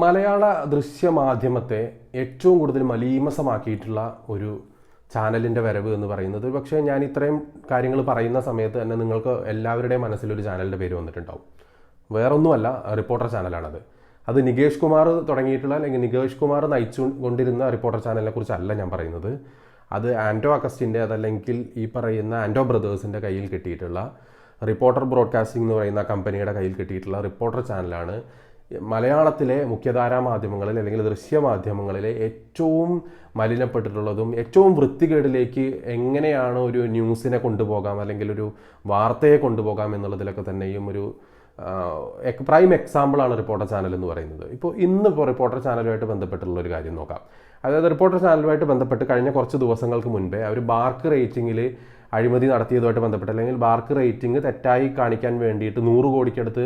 മലയാള ദൃശ്യമാധ്യമത്തെ ഏറ്റവും കൂടുതൽ മലീമസമാക്കിയിട്ടുള്ള ഒരു ചാനലിന്റെ വരവ് എന്ന് പറയുന്നത് പക്ഷേ ഞാൻ ഇത്രയും കാര്യങ്ങൾ പറയുന്ന സമയത്ത് തന്നെ നിങ്ങൾക്ക് എല്ലാവരുടെയും മനസ്സിലൊരു ചാനലിന്റെ പേര് വന്നിട്ടുണ്ടാവും. വേറൊന്നുമല്ല റിപ്പോർട്ടർ ചാനലാണത്. അത് നികേഷ് കുമാർ തുടങ്ങിയിട്ടുള്ള അല്ലെങ്കിൽ നികേഷ് കുമാർ നയിച്ചു കൊണ്ടിരുന്ന റിപ്പോർട്ടർ ചാനലിനെ കുറിച്ചല്ല ഞാൻ പറയുന്നത്. അത് ആന്റോ അഗസ്റ്റിന്റെ അതല്ലെങ്കിൽ ഈ പറയുന്ന ആന്റോ ബ്രദേഴ്സിന്റെ കയ്യിൽ കിട്ടിയിട്ടുള്ള റിപ്പോർട്ടർ ബ്രോഡ്കാസ്റ്റിംഗ് എന്ന് പറയുന്ന കമ്പനിയുടെ കയ്യിൽ കിട്ടിയിട്ടുള്ള റിപ്പോർട്ടർ ചാനലാണ് മലയാളത്തിലെ മുഖ്യധാരാ മാധ്യമങ്ങളിൽ അല്ലെങ്കിൽ ദൃശ്യമാധ്യമങ്ങളിലെ ഏറ്റവും മലിനപ്പെട്ടിട്ടുള്ളതും ഏറ്റവും വൃത്തികേടിലേക്ക് എങ്ങനെയാണ് ഒരു ന്യൂസിനെ കൊണ്ടുപോകാം അല്ലെങ്കിൽ ഒരു വാർത്തയെ കൊണ്ടുപോകാം എന്നുള്ളതിലൊക്കെ തന്നെയും ഒരു പ്രൈം എക്സാമ്പിളാണ് റിപ്പോർട്ടർ ചാനൽ എന്ന് പറയുന്നത്. ഇപ്പോൾ ഇന്ന് ഇപ്പോൾ റിപ്പോർട്ടർ ചാനലുമായിട്ട് ബന്ധപ്പെട്ടുള്ള ഒരു കാര്യം നോക്കാം. അതായത് റിപ്പോർട്ടർ ചാനലുമായിട്ട് ബന്ധപ്പെട്ട് കഴിഞ്ഞ കുറച്ച് ദിവസങ്ങൾക്ക് മുൻപേ അവർ ബാർക്ക് റേറ്റിംഗിൽ അഴിമതി നടത്തിയതുമായിട്ട് ബന്ധപ്പെട്ട് അല്ലെങ്കിൽ ബാർക്ക് റേറ്റിംഗ് തെറ്റായി കാണിക്കാൻ വേണ്ടിയിട്ട് നൂറ് കോടിക്കടുത്ത്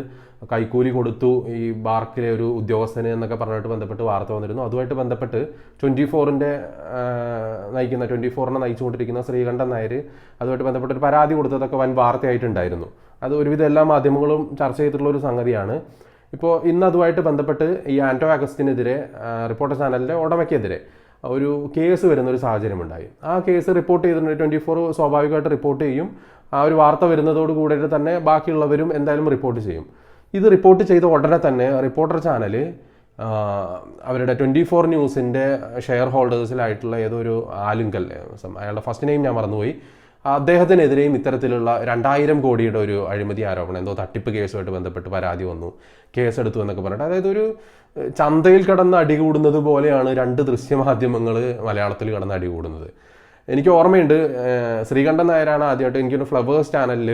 കൈക്കൂലി കൊടുത്തു ഈ ബാർക്കിലെ ഒരു ഉദ്യോഗസ്ഥനെ എന്നൊക്കെ പറഞ്ഞിട്ട് ബന്ധപ്പെട്ട് വാർത്ത വന്നിരുന്നു. അതുമായിട്ട് ബന്ധപ്പെട്ട് ട്വന്റി ഫോറിന്റെ നയിക്കുന്ന ട്വന്റി ഫോറിനെ നയിച്ചുകൊണ്ടിരിക്കുന്ന ശ്രീകണ്ഠൻ നായർ അതുമായിട്ട് ബന്ധപ്പെട്ട് ഒരു പരാതി കൊടുത്തതൊക്കെ വൻ വാർത്തയായിട്ടുണ്ടായിരുന്നു. അത് ഒരുവിധം എല്ലാ മാധ്യമങ്ങളും ചർച്ച ചെയ്തിട്ടുള്ള ഒരു സംഗതിയാണ്. ഇപ്പോൾ ഇന്ന് അതുമായിട്ട് ബന്ധപ്പെട്ട് ഈ ആന്റോ അഗസ്റ്റിനെതിരെ റിപ്പോർട്ടർ ചാനലിന്റെ ഉടമയ്ക്കെതിരെ ഒരു കേസ് വരുന്ന ഒരു സാഹചര്യം ഉണ്ടായി ആ കേസ് റിപ്പോർട്ട് ചെയ്തിട്ടുണ്ട്. ട്വന്റി ഫോർ സ്വാഭാവികമായിട്ട് റിപ്പോർട്ട് ചെയ്യും. ആ ഒരു വാർത്ത വരുന്നതോട് കൂടിയിട്ട് തന്നെ ബാക്കിയുള്ളവരും എന്തായാലും റിപ്പോർട്ട് ചെയ്യും. ഇത് റിപ്പോർട്ട് ചെയ്ത ഉടനെ തന്നെ റിപ്പോർട്ടർ ചാനൽ അവരുടെ ട്വന്റി ഫോർ ന്യൂസിന്റെ ഷെയർ ഹോൾഡേഴ്സിലായിട്ടുള്ള ഏതോ ഒരു ആലുങ്കൽ അയാളുടെ ഫസ്റ്റ് നെയിം ഞാൻ മറന്നുപോയി. അദ്ദേഹത്തിനെതിരെയും ഇത്തരത്തിലുള്ള രണ്ടായിരം കോടിയുടെ ഒരു അഴിമതി ആരോപണം എന്തോ തട്ടിപ്പ് കേസുമായിട്ട് ബന്ധപ്പെട്ട് പരാതി വന്നു കേസെടുത്തു എന്നൊക്കെ പറഞ്ഞിട്ട്. അതായത് ഒരു ചന്തയിൽ കടന്ന് അടികൂടുന്നത് പോലെയാണ് രണ്ട് ദൃശ്യമാധ്യമങ്ങൾ മലയാളത്തിൽ കടന്ന് അടികൂടുന്നത് എനിക്ക് ഓർമ്മയുണ്ട് ശ്രീകണ്ഠൻ നായരാണ് ആദ്യമായിട്ട് എനിക്കൊരു ഫ്ലവേഴ്സ് ചാനലിൽ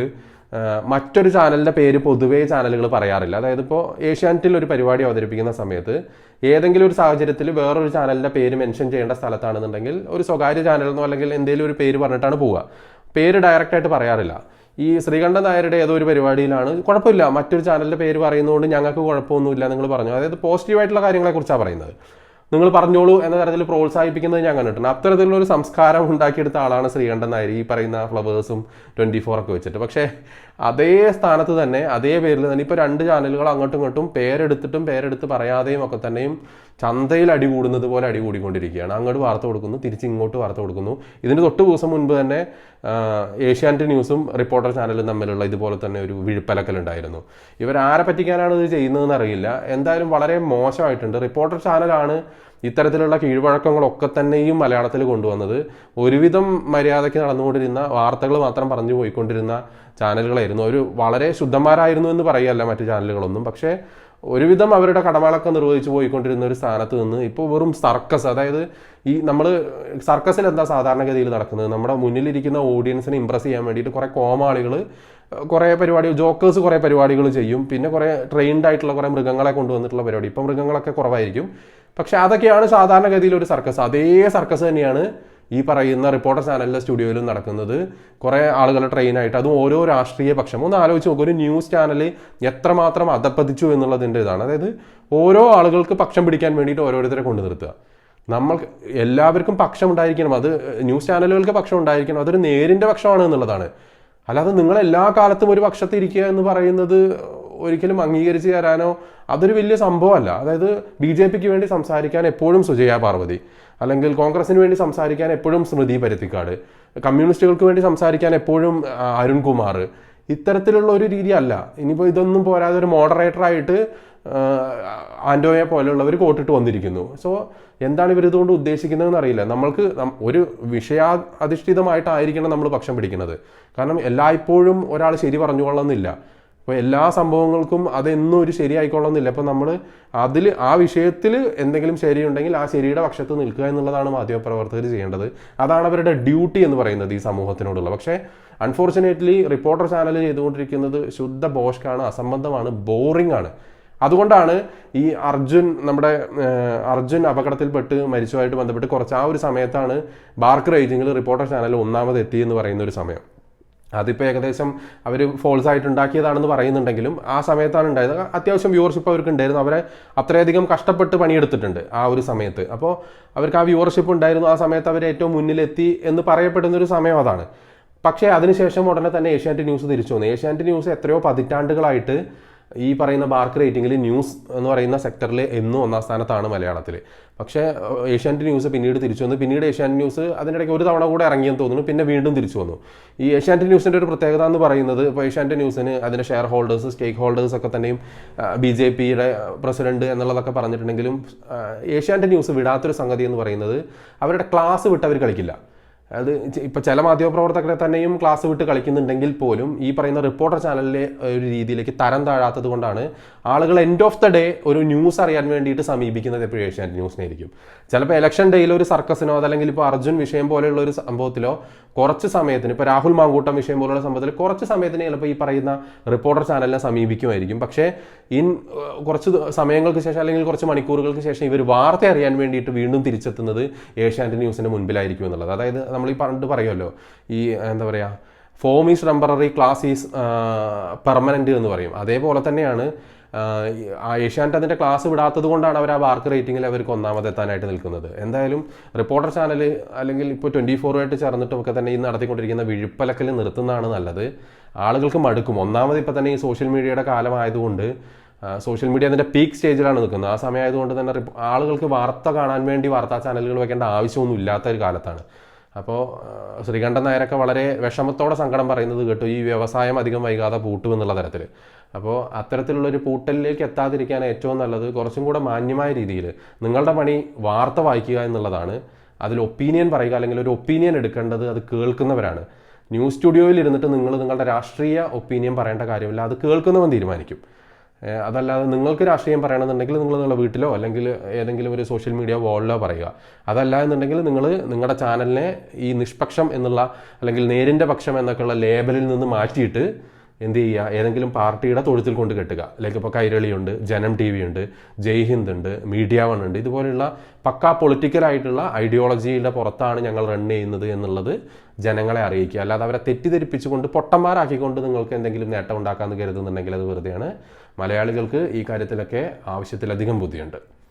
മറ്റൊരു ചാനലിന്റെ പേര് പൊതുവേ ചാനലുകൾ പറയാറില്ല. അതായത് ഇപ്പോൾ ഏഷ്യാനെറ്റിൽ ഒരു പരിപാടി അവതരിപ്പിക്കുന്ന സമയത്ത് ഏതെങ്കിലും ഒരു സാഹചര്യത്തിൽ വേറൊരു ചാനലിന്റെ പേര് മെൻഷൻ ചെയ്യേണ്ട സ്ഥലത്താണെന്നുണ്ടെങ്കിൽ ഒരു സ്വകാര്യ ചാനലെന്നോ അല്ലെങ്കിൽ എന്തെങ്കിലും ഒരു പേര് പറഞ്ഞിട്ടാണ് പോവുക. പേര് ഡയറക്റ്റായിട്ട് പറയാറില്ല. ഈ ശ്രീകണ്ഠൻ നായരുടെ ഏതോ ഒരു പരിപാടിയിലാണ് കുഴപ്പമില്ല. മറ്റൊരു ചാനലിന്റെ പേര് പറയുന്നതുകൊണ്ട് ഞങ്ങൾക്ക് കുഴപ്പമൊന്നുമില്ല നിങ്ങൾ പറഞ്ഞു. അതായത് പോസിറ്റീവായിട്ടുള്ള കാര്യങ്ങളെക്കുറിച്ചാണ് പറയുന്നത്. നിങ്ങൾ പറഞ്ഞോളൂ എന്ന തരത്തിൽ പ്രോത്സാഹിപ്പിക്കുന്നത് ഞാൻ കണ്ടിട്ടുണ്ട്. അത്തരത്തിലുള്ള ഒരു സംസ്കാരം ഉണ്ടാക്കിയെടുത്ത ആളാണ് ശ്രീകണ്ഠൻ നായർ. ഈ പറയുന്ന ഫ്ലവേഴ്സും ട്വന്റി ഫോർ ഒക്കെ വെച്ചിട്ട്. പക്ഷേ അതേ സ്ഥാനത്ത് തന്നെ അതേ പേരിൽ തന്നെ ഇപ്പോൾ രണ്ട് ചാനലുകൾ അങ്ങോട്ടും ഇങ്ങോട്ടും പേരെടുത്തിട്ടും പേരെടുത്ത് പറയാതെയും ഒക്കെ തന്നെയും ചന്തയിൽ അടി കൂടുന്നത് പോലെ അടി കൂടിക്കൊണ്ടിരിക്കുകയാണ്. അങ്ങോട്ട് വാർത്ത കൊടുക്കുന്നു തിരിച്ച് ഇങ്ങോട്ട് വാർത്ത കൊടുക്കുന്നു. ഇതിന് തൊട്ട് ദിവസം മുൻപ് തന്നെ ഏഷ്യാനെറ്റ് ന്യൂസും റിപ്പോർട്ടർ ചാനലും തമ്മിലുള്ള ഇതുപോലെ തന്നെ ഒരു വിഴുപ്പലക്കലുണ്ടായിരുന്നു ഇവർ ആരെ പറ്റിക്കാനാണ് ഇത് ചെയ്യുന്നതെന്ന് അറിയില്ല. എന്തായാലും വളരെ മോശമായിട്ടുണ്ട്. റിപ്പോർട്ടർ ചാനലാണ് ഇത്തരത്തിലുള്ള കീഴ്വഴക്കങ്ങളൊക്കെ തന്നെയും മലയാളത്തിൽ കൊണ്ടുവന്നത്. ഒരുവിധം മര്യാദയ്ക്ക് നടന്നുകൊണ്ടിരുന്ന വാർത്തകൾ മാത്രം പറഞ്ഞു പോയിക്കൊണ്ടിരുന്ന ചാനലുകളായിരുന്നു. ഒരു വളരെ ശുദ്ധന്മാരായിരുന്നു എന്ന് പറയല്ല മറ്റു ചാനലുകളൊന്നും. പക്ഷേ ഒരുവിധം അവരുടെ കടമകളൊക്കെ നിർവഹിച്ചു പോയിക്കൊണ്ടിരുന്ന ഒരു സ്ഥാനത്ത് നിന്ന് ഇപ്പോൾ വെറും സർക്കസ് അതായത് ഈ നമ്മൾ സർക്കസിൽ എന്താ സാധാരണഗതിയിൽ നടക്കുന്നത്? നമ്മുടെ മുന്നിലിരിക്കുന്ന ഓഡിയൻസിനെ ഇമ്പ്രസ് ചെയ്യാൻ വേണ്ടിയിട്ട് കുറേ കോമാളികൾ കുറേ പരിപാടി ജോക്കേഴ്സ് കുറേ പരിപാടികൾ ചെയ്യും. പിന്നെ കുറേ ട്രെയിൻഡ് ആയിട്ടുള്ള കുറേ മൃഗങ്ങളെ കൊണ്ടുവന്നിട്ടുള്ള പരിപാടി. ഇപ്പം മൃഗങ്ങളൊക്കെ കുറവായിരിക്കും. പക്ഷെ അതൊക്കെയാണ് സാധാരണഗതിയിൽ ഒരു സർക്കസ്. അതേ സർക്കസ് തന്നെയാണ് ഈ പറയുന്ന റിപ്പോർട്ടർ ചാനലിലെ സ്റ്റുഡിയോയിലും നടക്കുന്നത്. കുറേ ആളുകളെ ട്രെയിനായിട്ട് അതും ഓരോ രാഷ്ട്രീയ പക്ഷം. ഒന്ന് ആലോചിച്ച് നോക്കുക ഒരു ന്യൂസ് ചാനൽ എത്രമാത്രം അധപ്പതിച്ചു എന്നുള്ളതിന്റെ ഇതാണ്. അതായത് ഓരോ ആളുകൾക്ക് പക്ഷം പിടിക്കാൻ വേണ്ടിയിട്ട് ഓരോരുത്തരെ കൊണ്ടു നിർത്തുക. നമ്മൾ എല്ലാവർക്കും പക്ഷം ഉണ്ടായിരിക്കണം. അത് ന്യൂസ് ചാനലുകൾക്ക് പക്ഷം ഉണ്ടായിരിക്കണം. അതൊരു നേരിന്റെ പക്ഷമാണ് എന്നുള്ളതാണ്. അല്ലാതെ നിങ്ങൾ എല്ലാ കാലത്തും ഒരു പക്ഷത്തിരിക്കുക എന്ന് പറയുന്നത് ഒരിക്കലും അംഗീകരിച്ച് തരാനോ അതൊരു വലിയ സംഭവമല്ല. അതായത് ബി ജെ പിക്ക് വേണ്ടി സംസാരിക്കാൻ എപ്പോഴും സുജയ പാർവതി അല്ലെങ്കിൽ കോൺഗ്രസിന് വേണ്ടി സംസാരിക്കാൻ എപ്പോഴും സ്മൃതി പരുത്തിക്കാട് കമ്മ്യൂണിസ്റ്റുകൾക്ക് വേണ്ടി സംസാരിക്കാൻ എപ്പോഴും അരുൺകുമാർ ഇത്തരത്തിലുള്ള ഒരു രീതി അല്ല ഇനിയിപ്പോൾ ഇതൊന്നും പോരാതെ ഒരു മോഡറേറ്ററായിട്ട് ആൻഡോയെ പോലെയുള്ളവർ കോട്ടിട്ട് വന്നിരിക്കുന്നു. സോ എന്താണ് ഇവർ ഇതുകൊണ്ട് ഉദ്ദേശിക്കുന്നതെന്ന് അറിയില്ല. നമ്മൾക്ക് ഒരു വിഷയാ അധിഷ്ഠിതമായിട്ടായിരിക്കണം നമ്മൾ പക്ഷം പിടിക്കുന്നത്. കാരണം എല്ലായ്പ്പോഴും ഒരാൾ ശരി പറഞ്ഞുകൊള്ളുന്നില്ല. അപ്പോൾ എല്ലാ സംഭവങ്ങൾക്കും അതെന്നും ഒരു ശരിയായിക്കൊള്ളുന്നില്ല അപ്പോൾ നമ്മൾ അതിൽ ആ വിഷയത്തിൽ എന്തെങ്കിലും ശരിയുണ്ടെങ്കിൽ ആ ശരിയുടെ പക്ഷത്ത് നിൽക്കുക എന്നുള്ളതാണ് മാധ്യമപ്രവർത്തകർ ചെയ്യേണ്ടത്. അതാണ് അവരുടെ ഡ്യൂട്ടി എന്ന് പറയുന്നത് ഈ സമൂഹത്തിനോടുള്ള. പക്ഷേ അൺഫോർച്ചുനേറ്റ്ലി റിപ്പോർട്ടർ ചാനൽ ചെയ്തുകൊണ്ടിരിക്കുന്നത് ശുദ്ധ ബോഷ്കാണ് അസംബന്ധമാണ് ബോറിംഗ് ആണ് അതുകൊണ്ടാണ് ഈ അർജുൻ നമ്മുടെ അർജുൻ അപകടത്തിൽപ്പെട്ട് മരിച്ചതുമായിട്ട് ബന്ധപ്പെട്ട് കുറച്ച് ആ ഒരു സമയത്താണ് ബാർക്ക് റേറ്റിംഗിൽ റിപ്പോർട്ടർ ചാനൽ ഒന്നാമത് എത്തി എന്ന് പറയുന്ന ഒരു സമയം. അതിപ്പോൾ ഏകദേശം അവർ ഫോൾസ് ആയിട്ട് ഉണ്ടാക്കിയതാണെന്ന് പറയുന്നുണ്ടെങ്കിലും ആ സമയത്താണ് ഉണ്ടായത്. അത്യാവശ്യം വ്യൂവർഷിപ്പ് അവർക്ക് ഉണ്ടായിരുന്നു. അവരെ അത്രയധികം കഷ്ടപ്പെട്ട് പണിയെടുത്തിട്ടുണ്ട് ആ ഒരു സമയത്ത്. അപ്പോൾ അവർക്ക് ആ വ്യൂവർഷിപ്പ് ഉണ്ടായിരുന്നു. ആ സമയത്ത് അവർ ഏറ്റവും മുന്നിലെത്തി എന്ന് പറയപ്പെടുന്ന ഒരു സമയം അതാണ്. പക്ഷേ അതിനുശേഷം ഉടനെ തന്നെ ഏഷ്യാനെറ്റ് ന്യൂസ് തിരിച്ചു വന്നു. ഏഷ്യാനെറ്റ് ന്യൂസ് എത്രയോ പതിറ്റാണ്ടുകളായിട്ട് ഈ പറയുന്ന ബാർക്ക് റേറ്റിംഗിൽ ന്യൂസ് എന്ന് പറയുന്ന സെക്ടറിൽ എന്നും ഒന്നാം സ്ഥാനത്താണ് മലയാളത്തിൽ പക്ഷേ ഏഷ്യാനെറ്റ് ന്യൂസ് പിന്നീട് തിരിച്ചു വന്നു. പിന്നീട് ഏഷ്യാനെറ്റ് ന്യൂസ് അതിനിടയ്ക്ക് ഒരു തവണ കൂടെ ഇറങ്ങിയെന്ന് തോന്നുന്നു. പിന്നെ വീണ്ടും തിരിച്ചു വന്നു. ഈ ഏഷ്യാനെറ്റ് ന്യൂസിന്റെ ഒരു പ്രത്യേകത എന്ന് പറയുന്നത് ഇപ്പോൾ ഏഷ്യാനെറ്റ് ന്യൂസിന് അതിന്റെ ഷെയർ ഹോൾഡേഴ്സ് സ്റ്റേക്ക് ഹോൾഡേഴ്സ് ഒക്കെ തന്നെയും ബി ജെ പിയുടെ പ്രസിഡന്റ് എന്നുള്ളതൊക്കെ പറഞ്ഞിട്ടുണ്ടെങ്കിലും ഏഷ്യാനെറ്റ് ന്യൂസ് വിടാത്തൊരു സംഗതി എന്ന് പറയുന്നത് അവരുടെ ക്ലാസ് വിട്ട് അവർ കളിക്കില്ല. അത് ഇപ്പൊ ചില മാധ്യമപ്രവർത്തകരെ തന്നെയും ക്ലാസ് വിട്ട് കളിക്കുന്നുണ്ടെങ്കിൽ പോലും ഈ പറയുന്ന റിപ്പോർട്ടർ ചാനലിലെ ഒരു രീതിയിലേക്ക് തരം താഴാത്തത് കൊണ്ടാണ് ആളുകൾ എൻഡ് ഓഫ് ദ ഡേ ഒരു ന്യൂസ് അറിയാൻ വേണ്ടിയിട്ട് സമീപിക്കുന്നത് എപ്പോഴും ഏഷ്യാനെറ്റ് ന്യൂസിനായിരിക്കും. ചിലപ്പോൾ ഇലക്ഷൻ ഡേയിൽ ഒരു സർക്കസിനോ അതല്ലെങ്കിൽ ഇപ്പോൾ അർജുൻ വിഷയം പോലെയുള്ള ഒരു സംഭവത്തിലോ കുറച്ച് സമയത്തിന് ഇപ്പോൾ രാഹുൽ മാങ്കൂട്ടം വിഷയം പോലുള്ള സംഭവത്തിൽ കുറച്ച് സമയത്തിന് ചിലപ്പോൾ ഈ പറയുന്ന റിപ്പോർട്ടർ ചാനലിനെ സമീപിക്കുമായിരിക്കും. പക്ഷേ ഇൻ കുറച്ച് സമയങ്ങൾക്ക് ശേഷം അല്ലെങ്കിൽ കുറച്ച് മണിക്കൂറുകൾക്ക് ശേഷം ഇവർ വാർത്ത അറിയാൻ വേണ്ടിയിട്ട് വീണ്ടും തിരിച്ചെത്തുന്നത് ഏഷ്യാനെറ്റ് ന്യൂസിന്റെ മുൻപിലായിരിക്കും എന്നുള്ളത്. അതായത് നമ്മൾ ഈ പണ്ട് പറയുമല്ലോ. ഈ എന്താ പറയുക form is temporary class is permanent എന്ന് പറയും. അതേപോലെ തന്നെയാണ് ഏഷ്യാനെറ്റ് അതിന്റെ ക്ലാസ് വിടാത്തത് കൊണ്ടാണ് അവർ ആ മാർക്ക് റേറ്റിംഗിൽ അവർക്ക് ഒന്നാമത് എത്താനായിട്ട് നിൽക്കുന്നത്. എന്തായാലും റിപ്പോർട്ടർ ചാനൽ അല്ലെങ്കിൽ ഇപ്പോൾ ട്വന്റി ഫോറുമായിട്ട് ചേർന്നിട്ടും ഒക്കെ തന്നെ ഈ നടത്തിക്കൊണ്ടിരിക്കുന്ന വിഴുപ്പലക്കൽ നിർത്തുന്നതാണ് നല്ലത്. ആളുകൾക്ക് മടുക്കും. ഒന്നാമത് ഇപ്പം തന്നെ ഈ സോഷ്യൽ മീഡിയയുടെ കാലമായതുകൊണ്ട് സോഷ്യൽ മീഡിയ അതിന്റെ പീക്ക് സ്റ്റേജിലാണ് നിൽക്കുന്നത്. ആ സമയമായതുകൊണ്ട് തന്നെ ആളുകൾക്ക് വാർത്ത കാണാൻ വേണ്ടി വാർത്താ ചാനലുകൾ വെക്കേണ്ട ആവശ്യമൊന്നും ഇല്ലാത്ത ഒരു കാലത്താണ്. അപ്പോൾ ശ്രീകണ്ഠൻ നായരൊക്കെ വളരെ വിഷമത്തോടെ സങ്കടം പറയുന്നത് കേട്ടു. ഈ വ്യവസായം അധികം വൈകാതെ പൂട്ടുമെന്നുള്ള തരത്തിൽ അപ്പോൾ അത്തരത്തിലുള്ളൊരു പൂട്ടലിലേക്ക് എത്താതിരിക്കാൻ ഏറ്റവും നല്ലത് കുറച്ചും കൂടെ മാന്യമായ രീതിയിൽ നിങ്ങളുടെ പണി വാർത്ത വായിക്കുക എന്നുള്ളതാണ്. അതിൽ ഒപ്പീനിയൻ പറയുക അല്ലെങ്കിൽ ഒരു ഒപ്പീനിയൻ എടുക്കേണ്ടത് അത് കേൾക്കുന്നവരാണ്. ന്യൂസ് സ്റ്റുഡിയോയിൽ ഇരുന്നിട്ട് നിങ്ങൾ നിങ്ങളുടെ രാഷ്ട്രീയ ഒപ്പീനിയൻ പറയേണ്ട കാര്യമില്ല. അത് കേൾക്കുന്നവൻ തീരുമാനിക്കും. അതല്ലാതെ നിങ്ങൾക്ക് രാഷ്ട്രീയം പറയണമെന്നുണ്ടെങ്കിൽ നിങ്ങൾ നിങ്ങളുടെ വീട്ടിലോ അല്ലെങ്കിൽ ഏതെങ്കിലും ഒരു സോഷ്യൽ മീഡിയ വാളിലോ പറയുക. അതല്ല എന്നുണ്ടെങ്കിൽ നിങ്ങൾ നിങ്ങളുടെ ചാനലിനെ ഈ നിഷ്പക്ഷം എന്നുള്ള അല്ലെങ്കിൽ നേരിന്റെ പക്ഷം എന്നൊക്കെയുള്ള ലേബലിൽ നിന്ന് മാറ്റിയിട്ട് എന്ത് ചെയ്യുക? ഏതെങ്കിലും പാർട്ടിയുടെ തൊഴുത്തിൽ കൊണ്ട് കെട്ടുക. ലൈക്ക് ഇപ്പോൾ കൈരളിയുണ്ട് ജനം ടി വി ഉണ്ട് ജയ് ഹിന്ദ് ഉണ്ട് മീഡിയ വൺ ഉണ്ട്. ഇതുപോലെയുള്ള പക്കാ പൊളിറ്റിക്കലായിട്ടുള്ള ഐഡിയോളജിയുടെ പുറത്താണ് ഞങ്ങൾ റൺ ചെയ്യുന്നത് എന്നുള്ളത് ജനങ്ങളെ അറിയിക്കുക. അല്ലാതെ അവരെ തെറ്റിദ്ധരിപ്പിച്ചുകൊണ്ട് പൊട്ടന്മാരാക്കിക്കൊണ്ട് നിങ്ങൾക്ക് എന്തെങ്കിലും നേട്ടം ഉണ്ടാക്കാമെന്ന് കരുതുന്നുണ്ടെങ്കിൽ അത് വെറുതെയാണ്. മലയാളികൾക്ക് ഈ കാര്യത്തിലൊക്കെ ആവശ്യത്തിലധികം ബുദ്ധിയുണ്ട്.